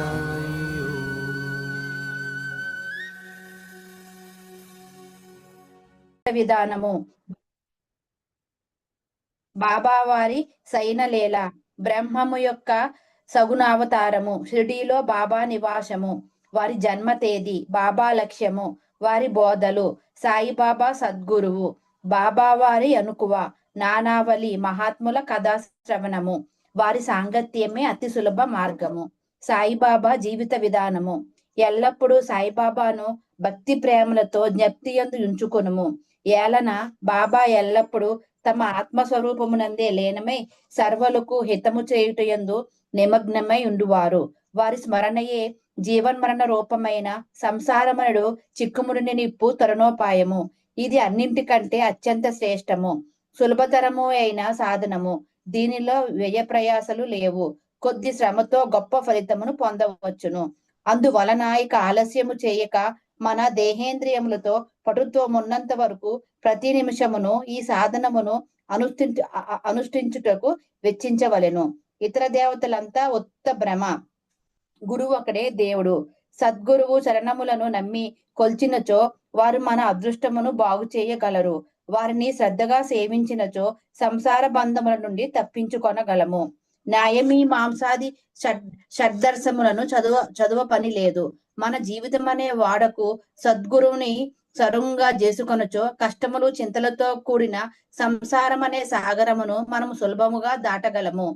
సాయి విధానము. బాబావారి సైనలేల బ్రహ్మము యొక్క సగుణావతారము షిరిడీలో బాబా నివాసము వారి జన్మ తేదీ బాబా లక్ష్యము వారి బోధలు సాయిబాబా సద్గురువు బాబావారి అనుకువ నానావళి మహాత్ముల కథా శ్రవణము వారి సాంగత్యమే అతి సులభ మార్గము. సాయిబాబా జీవిత విధానము. ఎల్లప్పుడూ సాయిబాబాను భక్తి ప్రేమలతో జ్ఞప్తి యందు ఉంచుకొనుము. ఏలన బాబా ఎల్లప్పుడూ తమ ఆత్మస్వరూపమునందే లీనమై సర్వలకు హితము చేయుటయందు నిమగ్నమై ఉండువారు. వారి స్మరణయే జీవన్మరణ రూపమైన సంసారమనుడు చిక్కుముడిని నిప్పు తరుణోపాయము. ఇది అన్నింటికంటే అత్యంత శ్రేష్టము. సులభతరము అయిన సాధనము. దీనిలో వ్యయ ప్రయాసలు లేవు. కొద్ది శ్రమతో గొప్ప ఫలితమును పొందవచ్చును. అందువలన ఇక ఆలస్యము చేయక మన దేహేంద్రియములతో పటుత్వం ఉన్నంత వరకు ప్రతి నిమిషమును ఈ సాధనమును అనుష్ఠించు అనుష్ఠించుటకు వెచ్చించవలెను. ఇతర దేవతలంతా ఉత్త భ్రమ. గురువు ఒకడే దేవుడు. సద్గురువు చరణములను నమ్మి కొల్చినచో వారు మన అదృష్టమును బాగు చేయగలరు. వారిని శ్రద్ధగా సేవించినచో సంసార బంధముల నుండి తప్పించుకొనగలము. న్యాయమీ మాంసాది షడ్ షడ్దర్శములను చదువ చదువ పని లేదు. మన జీవితం అనే వాడకు సద్గురువుని సరుంగా చేసుకొనచో కష్టములు చింతలతో కూడిన సంసారం అనే సాగరమును మనము సులభముగా దాటగలము.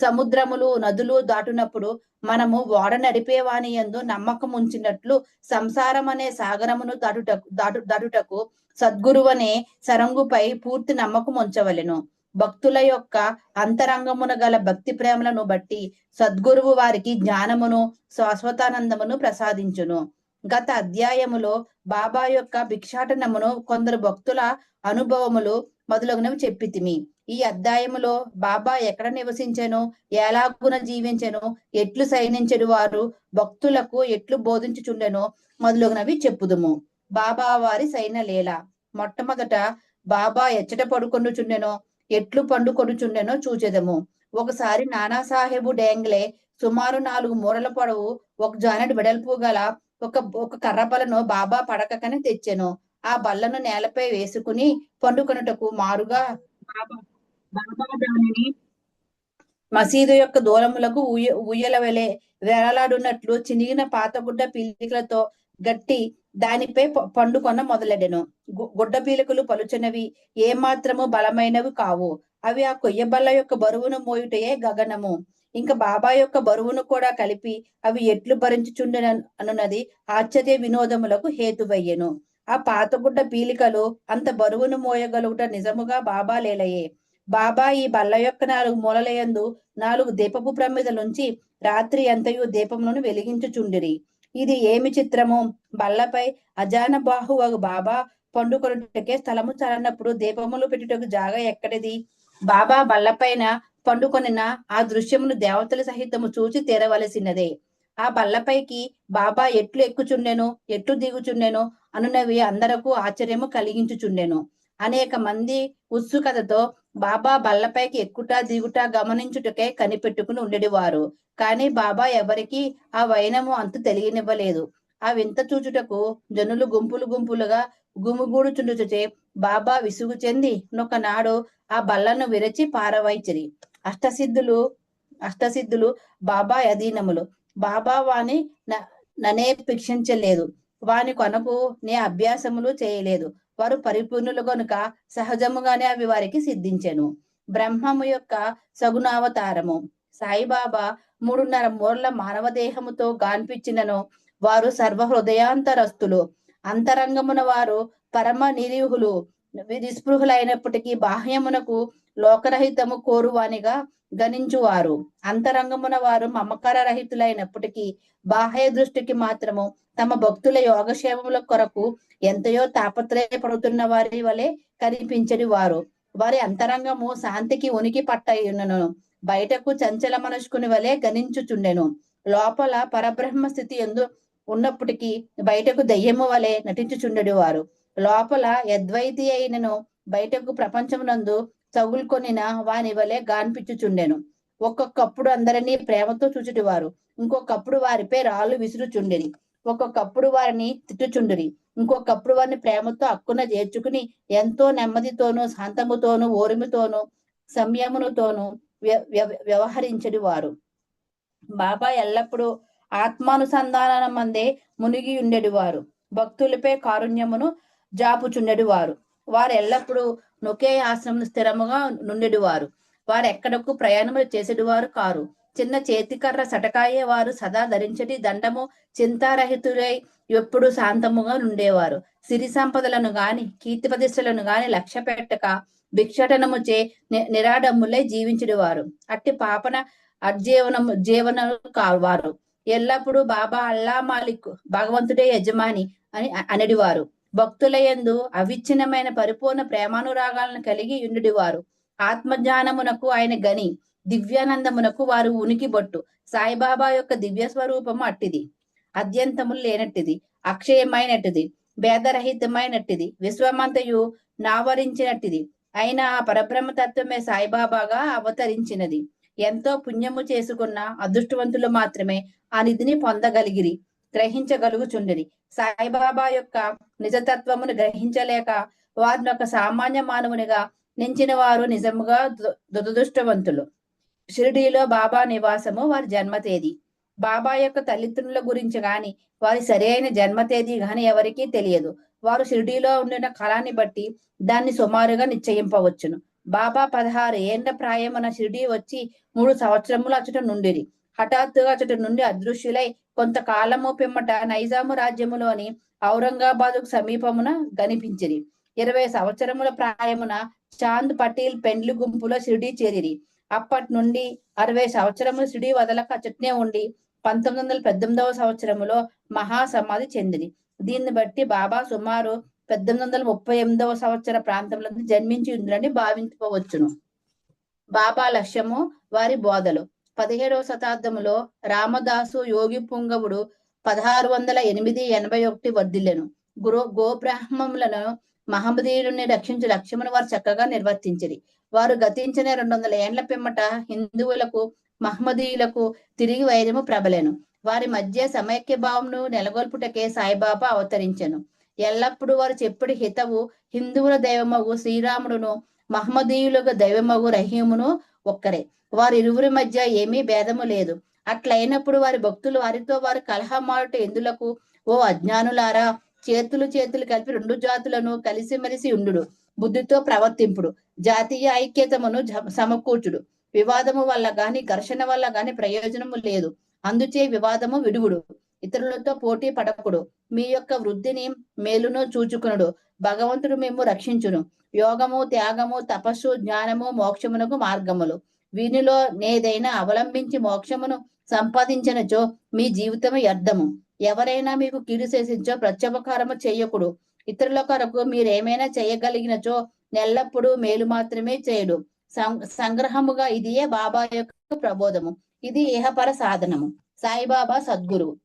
సముద్రములు నదులు దాటునప్పుడు మనము ఓడ నడిపేవాని యందు నమ్మకం ఉంచినట్లు సంసారం అనే సాగరమును దాటుటకు దాటు దాటుటకు సద్గురువనే సరంగుపై పూర్తి నమ్మకం ఉంచవలెను భక్తుల యొక్క అంతరంగమున గల భక్తి ప్రేమలను బట్టి సద్గురువు వారికి జ్ఞానమును శాశ్వతానందమును ప్రసాదించును. గత అధ్యాయములో బాబా యొక్క భిక్షాటనమును కొందరు భక్తుల అనుభవములు మొదలగునవి చెప్పితిమి. ఈ అధ్యాయములో బాబా ఎక్కడ నివసించెను ఎలాగున జీవించెను ఎట్లు సైనించెడు వారు భక్తులకు ఎట్లు బోధించుచుండెనో మొదలగునవి చెప్పుదుము. బాబా వారి సైన లీల మొట్టమొదట బాబా ఎచ్చట పడుకొనుచుండెనో ఎట్లు పండుకొనుచుండెనో చూచెదము. ఒకసారి నానాసాహెబు డేంగ్లే సుమారు నాలుగు మూరల పొడవు ఒక జానెడు వెడల్పు గల ఒక ఒక కర్ర బలను బాబా పడకకని తెచ్చెను. ఆ బల్లను నేలపై వేసుకుని పండుకొనుటకు మారుగా బాబా బాబా దానిని మసీదు యొక్క దూరములకు ఉయ్య ఉయ్యల వెలే వేలాడున్నట్లు చినిగిన పాతగుడ్డ పీలికలతో గట్టి దానిపై పండుకొన మొదలెడెను. గు- గుడ్డ పీలికలు పలుచనవి ఏమాత్రము బలమైనవి కావు. అవి ఆ కొయ్య బల్ల యొక్క బరువును మోయుటయే గగనము. ఇంకా బాబా యొక్క బరువును కూడా కలిపి అవి ఎట్లు భరించుచుండెన అనున్నది ఆశ్చర్య వినోదములకు హేతువయ్యెను. ఆ పాతగుడ్డ పీలికలు అంత బరువును మోయగలుగుట నిజముగా బాబా లేలయే. బాబా ఈ బల్ల యొక్క నాలుగు మూలలయందు నాలుగు దీపపు ప్రమిదలుంచి రాత్రి అంతయు దీపములను వెలిగించుచుండిరి. ఇది ఏమి చిత్రము? బల్లపై అజాన బాహువగు బాబా పండుకొనుటకే స్థలము చాలన్నప్పుడు దీపములు పెట్టుటకు జాగా ఎక్కడిది? బాబా బల్లపైన పండుకొనిన ఆ దృశ్యమును దేవతల సహితము చూచి తీరవలసినదే. ఆ బల్లపైకి బాబా ఎట్లు ఎక్కుచుండెను? ఎట్లు దిగుచుండెను? అనునవి అందరకు ఆశ్చర్యము కలిగించుచుండెను. అనేక మంది ఉత్సుకతతో బాబా బల్లపైకి ఎక్కుట దిగుట గమనించుటకే కనిపెట్టుకుని ఉండేవారు. కానీ బాబా ఎవరికి ఆ వైనము అంతు తెలియనివ్వలేదు. ఆ వింత చూచుటకు జనులు గుంపులు గుంపులుగా గుమిగూడుచుండుచుచే బాబా విసుగు చెంది నొకనాడు ఆ బల్లను విరచి పారవైచిరి అష్టసిద్ధులు అష్టసిద్ధులు బాబా అధీనములు. బాబా వాని న- ననేపేక్షించలేదు వాని కొనకు నే అభ్యాసములు చేయలేదు. వారు పరిపూర్ణులు గనుక సహజముగానే అవి వారికి సిద్ధించెను. బ్రహ్మము యొక్క సగుణావతారము సాయిబాబా మూడున్నర మూర్ల మానవ దేహముతో గాన్పించినను వారు సర్వ హృదయాంతరస్తులు అంతరంగమున వారు పరమ నిరీహులు. నిస్పృహులైనప్పటికీ బాహ్యమునకు లోకరహితము కోరువానిగా గణించువారు. అంతరంగమున వారు మమకార రహితులైనప్పటికీ బాహ్య దృష్టికి మాత్రము తమ భక్తుల యోగక్షేమముల కొరకు ఎంతయో తాపత్రయపడుతున్న వారి వలె కనిపించని వారు. వారి అంతరంగము శాంతికి ఉనికి పట్టయున్నను. బయటకు చంచల మనసుకుని వలె గణించుచుండెను. లోపల పరబ్రహ్మ స్థితి ఎందు ఉన్నప్పటికీ బయటకు దయ్యము వలె నటించుచుండెడు వారు లోపల యద్వైతి అయినను బయటకు ప్రపంచమునందు చగులుకొనిన వాని వలె గాన్పించుచుండెను ఒక్కొక్కప్పుడు అందరినీ ప్రేమతో చూచుటివారు. ఇంకొకప్పుడు వారిపై రాళ్ళు విసురుచుండిరి. ఒక్కొక్కప్పుడు వారిని తిట్టుచుండిరి. ఇంకొకప్పుడు వారిని ప్రేమతో అక్కున చేర్చుకుని ఎంతో నెమ్మదితోనూ శాంతముతోనూ ఓరిమితోనూ సంయమునుతోనూ వ్య- వ్యవహరించడి వారు బాబా ఎల్లప్పుడూ ఆత్మానుసంధానం అందే మునిగి ఉండేది వారు భక్తులపై కారుణ్యమును జాపుచుండెడి వారు ఎల్లప్పుడూ నొకే ఆశ్రమం స్థిరముగా నుండెడి వారు వారు ఎక్కడకు ప్రయాణములు చేసేడువారు కారు. చిన్న చేతికర్ర సటకాయే వారు సదా ధరించటి దండము చింతారహితులై ఎప్పుడు శాంతముగా నుండేవారు. సిరి సంపదలను గాని కీర్తి ప్రతిష్టలను గాని లక్ష్య పెట్టక భిక్షటనము చే నిరాడములై నిరాడంబులై అట్టి పాపన అర్జీవనము జీవనము కావారు ఎల్లప్పుడూ బాబా అల్లా మాలిక్ భగవంతుడే యజమాని అని అ- అనడివారు. భక్తులయందు అవిచ్ఛిన్నమైన పరిపూర్ణ ప్రేమానురాగాలను కలిగి ఉండుడివారు. ఆత్మజ్ఞానమునకు ఆయన గని దివ్యానందమునకు వారు ఉనికి బొట్టు సాయిబాబా యొక్క దివ్య స్వరూపము అట్టిది. అద్యంతములు లేనట్టిది అక్షయమైనట్టిది భేదరహితమైనట్టిది విశ్వమంతయు నావరించినట్టిది. అయిన ఆ పరబ్రహ్మ తత్వమే సాయిబాబాగా అవతరించినది. ఎంతో పుణ్యము చేసుకున్న అదృష్టవంతులు మాత్రమే ఆ నిధిని పొందగలిగిరి. గ్రహించగలుగుచుండేది. సాయిబాబా యొక్క నిజతత్వమును గ్రహించలేక వారిని ఒక సామాన్య మానవునిగా నించిన వారు నిజముగా దు- దురదృష్టవంతులు. షిరిడీలో బాబా నివాసము వారి జన్మ తేదీ బాబా యొక్క తల్లిదండ్రుల గురించి గాని వారి సరైన జన్మ తేదీ గాని ఎవరికీ తెలియదు. వారు షిరిడీలో ఉండిన కాలాన్ని బట్టి దాన్ని సుమారుగా నిశ్చయింపవచ్చును. బాబా పదహారు ఏండ్ల ప్రాయమున షిరిడీ వచ్చి మూడు సంవత్సరములు అచ్చట నుండిరి. హఠాత్తుగా అతడి నుండి అదృశ్యులై కొంతకాలము పిమ్మట నైజాము రాజ్యములోని ఔరంగాబాదుకు సమీపమున కనిపించిరి ఇరవై సంవత్సరముల ప్రాయమున చాంద్ పటేల్ పెండ్లి గుంపులో షిరిడి చేరిరి. అప్పటి నుండి అరవై సంవత్సరములు షిరిడి వదలక అచ్చట్నే ఉండి పంతొమ్మిది వందల పద్దెనిమిదవ సంవత్సరములో మహాసమాధి చెందిరి. దీన్ని బట్టి బాబా సుమారు పద్దెనిమిది వందల ముప్పై ఎనిమిదవ సంవత్సర ప్రాంతంలో జన్మించి ఉందని భావించవచ్చును బాబా లక్ష్యము వారి బోధలు. పదిహేడవ శతాబ్దములో రామదాసు యోగి పుంగవుడు పదహారు వందల ఎనిమిది ఎనభై ఒకటి వర్ధిల్లెను. గురు గోబ్రాహ్మములను మహమ్మదీయుడిని రక్షించు లక్ష్యమును వారు చక్కగా నిర్వర్తించిరి. వారు గతించిన రెండు వందల ఏండ్ల పిమ్మట హిందువులకు మహమ్మదీయులకు తిరిగి వైరము ప్రబలేను. వారి మధ్య సమైక్య భావమును నెలకొల్పుటకే సాయిబాబా అవతరించెను. ఎల్లప్పుడూ వారు చెప్పుడు హితవు హిందువుల దైవమగు శ్రీరాముడును మహమ్మదీయులకు దైవమగు రహీమును ఒక్కరే. వారి ఇరువురి మధ్య ఏమీ భేదము లేదు. అట్లయినప్పుడు వారి భక్తులు వారితో వారు కలహమాడుట ఎందులకు? ఓ అజ్ఞానులారా చేతులు చేతులు కలిపి రెండు జాతులను కలిసిమెలిసి ఉండుడు బుద్ధితో ప్రవర్తింపుడు. జాతీయ ఐక్యతమును సమకూర్చుడు. వివాదము వల్ల గాని ఘర్షణ వల్ల గాని ప్రయోజనము లేదు. అందుచే వివాదము విడువుడు. ఇతరులతో పోటీ పడకుడు. మీ యొక్క వృద్ధిని మేలును చూచుకునుడు. భగవంతుడు మేము రక్షించును. యోగము త్యాగము తపస్సు జ్ఞానము మోక్షమునకు మార్గములు. వీనిలో నేదైనా అవలంబించి మోక్షమును సంపాదించినచో మీ జీవితము వ్యర్థము. ఎవరైనా మీకు కీడు చేసించో ప్రత్యుపకారము చేయకుడు. ఇతరుల కొరకు మీరేమైనా చేయగలిగినచో నెల్లప్పుడు మేలు మాత్రమే చేయడు. సం- సంగ్రహముగా ఇదియే బాబా యొక్క ప్రబోధము. ఇది ఏహపర సాధనము. సాయిబాబా సద్గురువు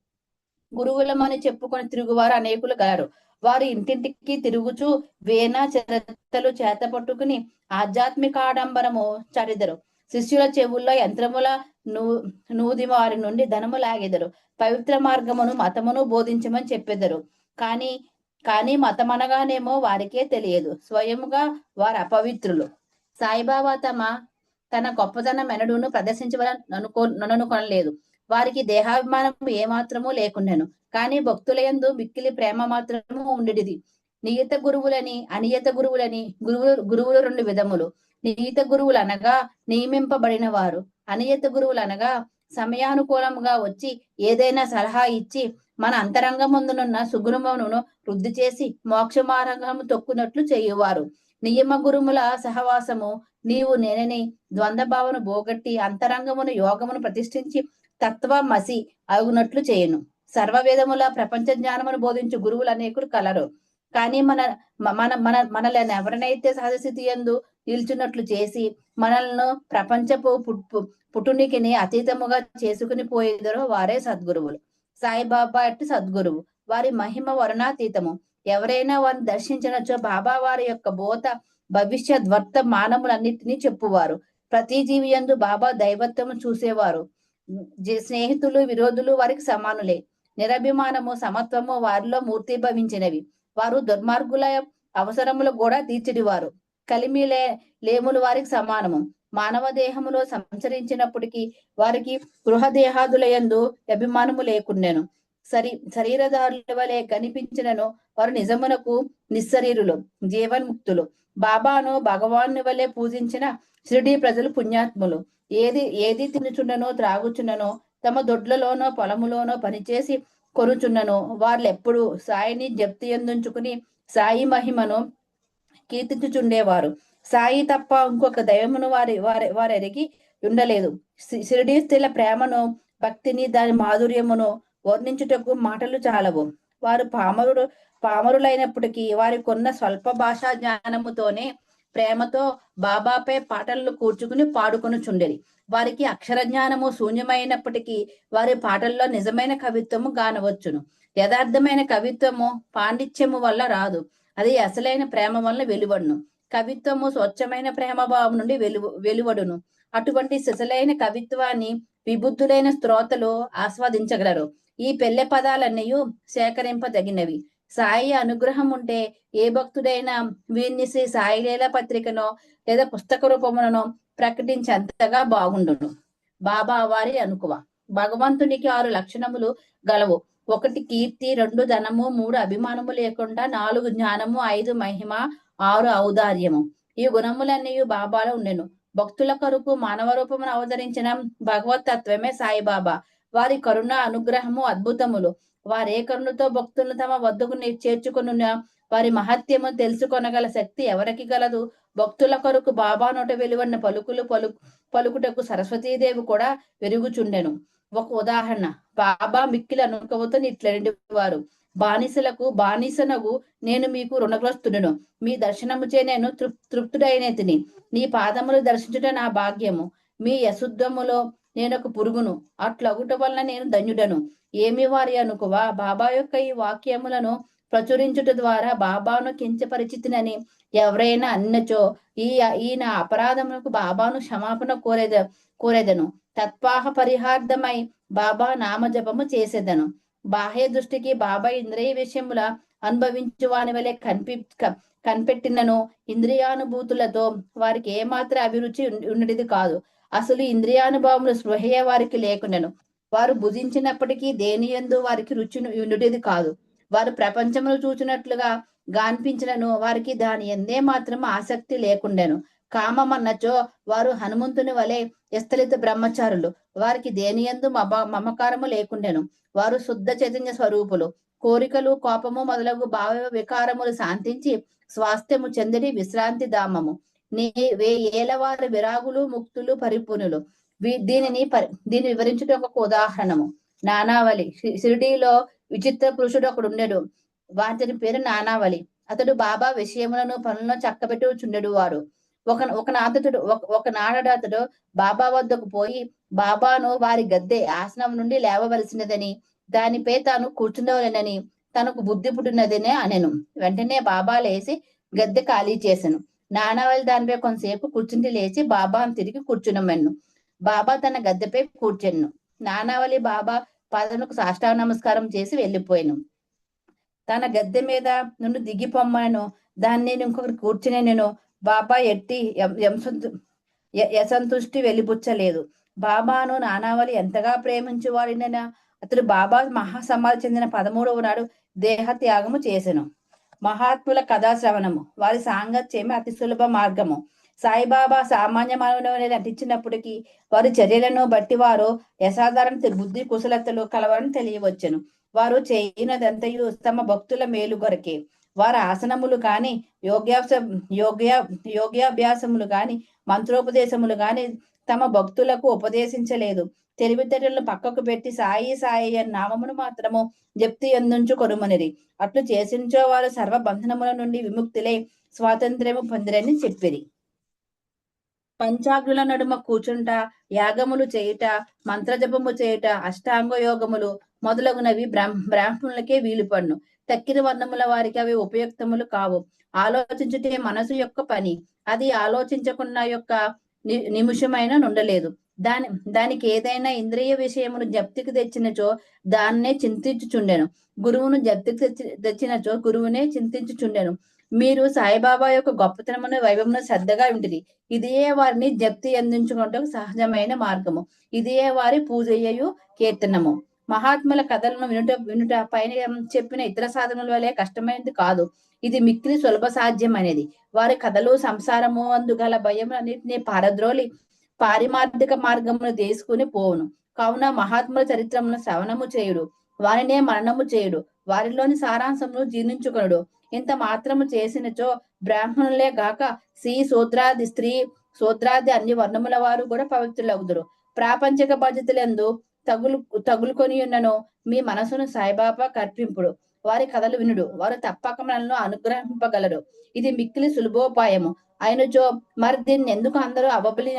గురువులమని చెప్పుకొని తిరుగువారు అనేకులు గలరు. వారు ఇంటింటికి తిరుగుచూ వేణ చరిత్రలు చేత పట్టుకుని ఆధ్యాత్మిక ఆడంబరము చరిదరు. శిష్యుల చెవుల్లో యంత్రముల నూది వారి నుండి ధనము లాగెదరు. పవిత్ర మార్గమును మతమును బోధించమని చెప్పెదరు. కానీ కానీ మతమనగానేమో వారికే తెలియదు. స్వయముగా వారు అపవిత్రులు. సాయిబాబా తమ తన గొప్పతనం మెనడును ప్రదర్శించవాలని అనుకో ననుకొనలేదు వారికి దేహాభిమానం ఏమాత్రము లేకుండాను. కానీ భక్తులయందు మిక్కిలి ప్రేమ మాత్రము ఉండేది నియత గురువులని అనియత గురువులని గురువులు గురువులు రెండు విధములు. నియత గురువులు అనగా నియమింపబడిన వారు అనియత గురువులు అనగా సమయానుకూలంగా వచ్చి ఏదైనా సలహా ఇచ్చి మన అంతరంగమందునున్న సుగుణమును వృద్ధి చేసి మోక్ష మార్గము తొక్కునట్లు చేయువారు. నియమ గురుముల సహవాసము నీవు నేనని ద్వంద్వభావను బోగట్టి అంతరంగమును యోగమును ప్రతిష్ఠించి తత్వమసి అగునట్లు చేయను. సర్వవేదముల ప్రపంచ జ్ఞానమును బోధించు గురువులు అనేకులు కలరు. కానీ మన మన మన మనల్ని ఎవరినైతే సహజస్థితి ఎందు నిల్చున్నట్లు చేసి మనల్ని ప్రపంచపు పుట్టునికిని అతీతముగా చేసుకుని పోయేదరో వారే సద్గురువులు. సాయిబాబా అట్టి సద్గురువు. వారి మహిమ వరుణాతీతము. ఎవరైనా వారిని దర్శించినచో బాబా వారి యొక్క బోత భవిష్యత్ వర్త మానములన్నిటినీ చెప్పువారు. ప్రతి జీవి ఎందు బాబా దైవత్వము చూసేవారు. స్నేహితులు విరోధులు వారికి సమానులే. నిరభిమానము సమత్వము వారిలో మూర్తిభవించినవి వారు దుర్మార్గుల అవసరములు కూడా తీర్చిడివారు కలిమి లే లేములు వారికి సమానము. మానవ దేహములో సంచరించినప్పటికీ వారికి గృహదేహాదులయందు అభిమానము లేకుండెను. సరి శరీరదారుల వలె కనిపించినను వారు నిజమునకు నిస్సరీరులు జీవన్ముక్తులు. బాబాను భగవాను వలె పూజించిన షిరిడి ప్రజలు పుణ్యాత్ములు. ఏది ఏది తినుచుండనో త్రాగుచున్ననో తమ దొడ్లలోనో పొలములోనో పనిచేసి కొనుచున్నను వాళ్ళు ఎప్పుడు సాయిని జప్తి ఎందుంచుకుని సాయి మహిమను కీర్తించుచుండేవారు. సాయి తప్ప ఇంకొక దైవమును వారి వారి వారెరిగి ఉండలేదు. శి- షిరిడి ప్రేమను భక్తిని దాని మాధుర్యమును వర్ణించుటకు మాటలు చాలవు. వారు పామరుడు పామరులైనప్పటికీ వారి కొన్న స్వల్ప భాషా జ్ఞానముతోనే ప్రేమతో బాబాపై పాటలను కూర్చుకుని పాడుకొనుచుండేది వారికి అక్షర జ్ఞానము శూన్యమైనప్పటికీ వారి పాటల్లో నిజమైన కవిత్వము గానవచ్చును. యథార్థమైన కవిత్వము పాండిత్యము వల్ల రాదు. అది అసలైన ప్రేమ వలన వెలువడును. కవిత్వము స్వచ్ఛమైన ప్రేమ భావం నుండి వెలు వెలువడును. అటువంటి సిసలైన కవిత్వాన్ని విబుద్ధులైన శ్రోతలు ఆస్వాదించగలరు. ఈ పెళ్ళె పదాలన్నీ సేకరింపదగినవి. సాయి అనుగ్రహం ఉంటే ఏ భక్తుడైనా వీరిని శ్రీ సాయి పత్రికనో లేదా పుస్తక రూపముననో ప్రకటించేంతగా బాగుండును. బాబా వారి అనుకువ. భగవంతునికి ఆరు లక్షణములు గలవు. ఒకటి కీర్తి రెండు ధనము మూడు అభిమానము లేకుండా నాలుగు జ్ఞానము ఐదు మహిమ ఆరు ఔదార్యము. ఈ గుణములన్నీ బాబాలో ఉండెను. భక్తుల కొరకు మానవ రూపమును అవతరించిన భగవత్ తత్వమే సాయిబాబా. వారి కరుణ అనుగ్రహము అద్భుతములు. వారే కరుణతో భక్తులను తమ వద్దకు నే- వారి మహత్యము తెలుసుకొనగల శక్తి ఎవరికి గలదు? భక్తుల కొరకు బాబా నోట వెలువడిన పలుకులు పలు పలుకుటకు సరస్వతీదేవి కూడా వెరుగుచుండెను. ఒక ఉదాహరణ. బాబా మిక్కిల అనుకవతో ఇట్లండి వారు బానిసలకు బానిసనగు నేను మీకు రుణగ్రస్తుండను. మీ దర్శనముచే నేను తృప్ తృప్తుడైనతిని నీ పాదములు దర్శించుట నా భాగ్యము. మీ యశుద్ధములో నేను ఒక పురుగును. అట్లగుట వలన నేను ధన్యుడను. ఏమి వారి అనుకువా? బాబా యొక్క ఈ వాక్యములను ప్రచురించుట ద్వారా బాబాను కించపరిచితినని ఎవరైనా అన్నచో ఈ ఈయన అపరాధములకు బాబాను క్షమాపణ కోరేద కోరేదను. తత్వాహ పరిహార్థమై బాబా నామజపము చేసేదను. బాహ్య దృష్టికి బాబా ఇంద్రియ విషయముల అనుభవించు వాని వలె కనిపి కనిపెట్టినను ఇంద్రియానుభూతులతో వారికి ఏమాత్ర అభిరుచి ఉండేది ఉన్నది కాదు. అసలు ఇంద్రియానుభవములు స్పృహయ వారికి లేకుండాను. వారు భుజించినప్పటికీ దేని ఎందు వారికి రుచి ఉండేది కాదు. వారు ప్రపంచమును చూచినట్లుగా గాన్పించినను వారికి దాని ఎందే మాత్రం ఆసక్తి లేకుండెను. కామమన్నచో వారు హనుమంతుని వలె విస్తలిత బ్రహ్మచారులు. వారికి దేని యందు మమ మమకారము లేకుండెను. వారు శుద్ధ చైతన్య స్వరూపులు. కోరికలు కోపము మొదలగు భావ వికారములు శాంతించి స్వాస్థ్యము చెందిడి విశ్రాంతి ధామము. నీ వే ఏలవారి విరాగులు ముక్తులు పరిపూర్ణులు. దీనిని పరి దీన్ని వివరించుట ఒక ఉదాహరణము. నానావళి. షిరిడీలో విచిత్ర పురుషుడు ఒకడు ఉండెడు వాటిని పేరు నానావళి. అతడు బాబా విషయములను పనులను చక్కబెట్టుచుండెడు వారు. ఒక ఒక నాతడు ఒక నాడడాతుడు బాబా వద్దకు పోయి బాబాను వారి గద్దె ఆసనం నుండి లేవవలసినదని దానిపై తాను కూర్చుండవలెనని తనకు బుద్ధి పుట్టినదనే అనెను. వెంటనే బాబా లేచి గద్దె ఖాళీ చేశాను నానావళి దానిపై కొంతసేపు కూర్చుండి లేచి బాబాను తిరిగి కూర్చునమన్ను బాబా తన గద్దెపై కూర్చెన్ను. నానావళి బాబా పాదములకు సాష్టాంగ నమస్కారం చేసి వెళ్ళిపోయాను. తన గద్దె మీద నుండి దిగిపొమ్మను దాన్ని నేను ఇంకొకటి కూర్చునే నేను బాబా ఎట్టి యసంతుష్టి ఎంసంతు- వెలిబుచ్చలేదు. బాబాను నానావళి ఎంతగా ప్రేమించేవాడినైనా అతడు బాబా మహాసమాధి చెందిన పదమూడవ నాడు దేహ త్యాగము చేసెను. మహాత్ముల కథా శ్రవణము. వారి సాంగత్యమే అతి సులభ మార్గము. సాయిబాబా సామాన్య మానవుని నటించినప్పటికీ వారి చర్యలను బట్టి వారు యసాధారణ బుద్ధి కుశలతలు కలవని తెలియవచ్చును. వారు చేయనదంతయు తమ భక్తుల మేలు కొరకే. వారి ఆసనములు కాని యోగ్యాస యోగ్య యోగ్యాభ్యాసములు కాని మంత్రోపదేశములు కాని తమ భక్తులకు ఉపదేశించలేదు. తెలివితేటలను పక్కకు పెట్టి సాయి సాయి అని నామమును మాత్రము జప్తి ఎందుంచు కొరుమనిరి అట్లు చేసించో వారు సర్వ బంధనముల నుండి విముక్తులై స్వాతంత్ర్యము పొందిరని చెప్పిరి. పంచాగ్రుల నడుమ కూర్చుంట యాగములు చేయుట మంత్రజపము చేయుట అష్టాంగ యోగములు మొదలగునవి బ్రాహ్మణులకే వీలుపడును తక్కిన వర్ణముల వారికి అవి ఉపయుక్తములు కావు. ఆలోచించుటే మనసు యొక్క పని. అది ఆలోచించకున్న యొక్క ని- నిమిషమైన నుండలేదు. దాని దానికి ఏదైనా ఇంద్రియ విషయమును జప్తికి తెచ్చినచో దాన్నే చింతించుచుండెను. గురువును జప్తికి తెచ్చి తెచ్చినచో గురువునే చింతించుచుండెను. మీరు సాయిబాబా యొక్క గొప్పతనమును వైభవమును శ్రద్ధగా ఉంటుంది ఇదే వారిని జప్తి అందించుకుంటూ సహజమైన మార్గము. ఇదే వారి పూజయ్యు కీర్తనము. మహాత్ముల కథలను వినుట వినుట పైన చెప్పిన ఇతర సాధనల వలె కష్టమైనది కాదు. ఇది మిక్కిలి సులభ సాధ్యం అనేది వారి కథలు సంసారము అందుగల భయం అన్నిటిని పారద్రోలి పారిమార్థిక మార్గమును తీసుకుని పోవును. కావున మహాత్ముల చరిత్రమును శ్రవణము చేయుడు. వారినే మరణము చేయుడు. వారిలోని సారాంశమును జీర్ణించుకొనుడు. ఇంత మాత్రము చేసినచో బ్రాహ్మణులే గాక శ్రీ సూత్రాది స్త్రీ సూత్రాది అన్ని వర్ణముల వారు కూడా పవిత్రులవుదురు ప్రాపంచిక బాధ్యతలందు తగులు తగులుకొని ఉన్నను. మీ మనసును సాయిబాబా కర్పింపుడు. వారి కథలు వినుడు. వారు తప్పక మనల్ని అనుగ్రహింపగలరు. ఇది మిక్కిలి సులభోపాయము. అయినచో మరి దీన్ని ఎందుకు అందరూ అవబలి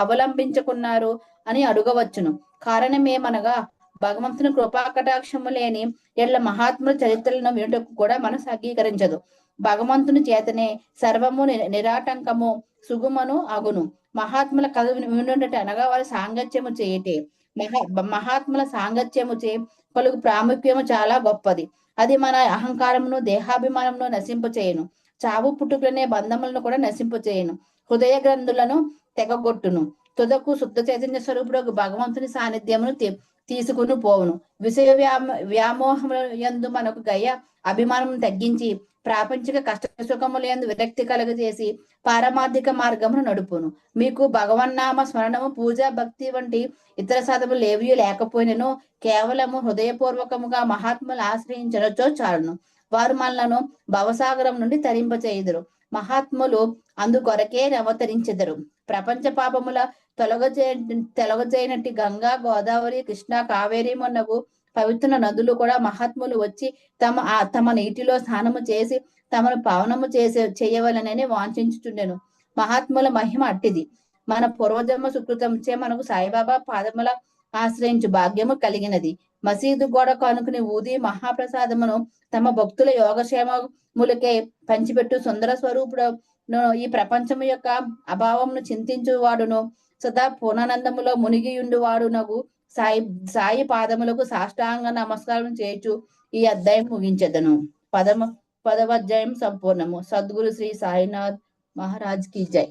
అవలంబించుకున్నారు అని అడగవచ్చును. కారణమేమనగా భగవంతుని కృపాకటాక్షము లేని ఎళ్ళ మహాత్ముల చరిత్రలను వినుటకు కూడా మనసు అంగీకరించదు. భగవంతుని చేతనే సర్వము నిరాటంకము సుగుమను అగును. మహాత్ముల కథ వినుండట అనగా వారి సాంగత్యము చేయటే. మహా మహాత్ముల సాంగత్యము చే పలుకు ప్రాముఖ్యము చాలా గొప్పది. అది మన అహంకారమును దేహాభిమానమును నశింపు చేయను. చావు పుట్టుకులనే బంధములను కూడా నశింపు చేయను. హృదయ గ్రంథులను తెగగొట్టును. తుదకు శుద్ధ చైతన్య స్వరూపుడు భగవంతుని సాన్నిధ్యమును తీసుకుని పోవును. విషయ వ్యామ వ్యామోహముల యందు మనకు గయ అభిమానం తగ్గించి ప్రాపంచిక కష్ట సుఖముల యందు విరక్తి కలుగజేసి పారమార్థిక మార్గమును నడుపును. మీకు భగవన్నామ స్మరణము పూజ భక్తి వంటి ఇతర సాధములు ఏవీ లేకపోయినను కేవలము హృదయపూర్వకముగా మహాత్ములు ఆశ్రయించడచో చాలును. వారు మనలను భవసాగరం నుండి తరింపచేయుదురు. మహాత్ములు అందుకొరకే అవతరించెదరు ప్రపంచ పాపముల తొలగజే తొలగజేయనట్టి గంగా గోదావరి కృష్ణ కావేరి మొన్నగు పవిత్ర నదులు కూడా మహాత్ములు వచ్చి తమ ఆ- తమ నీటిలో స్నానము చేసి తమను పావనము చేసే చేయవలనని వాంఛించుచుండెను. మహాత్ముల మహిమ అట్టిది. మన పూర్వజన్మ సుకృతంచే మనకు సాయిబాబా పాదముల ఆశ్రయించు భాగ్యము కలిగినది. మసీదు గోడ కానుకుని ఊది మహాప్రసాదమును తమ భక్తుల యోగక్షేమములకే పంచిపెట్టు సుందర స్వరూపుడు ఈ ప్రపంచము యొక్క అభావమును చింతించువాడును. సదా పూర్ణానందములో మునిగియుండు వాడునగు సాయి సాయి పాదములకు సాష్టాంగ నమస్కారం చేయొచ్చు ఈ అధ్యాయం ముగించెదను. పదమ పదవ అధ్యాయం సంపూర్ణము సద్గురు శ్రీ సాయినాథ్ మహారాజ్ కి జై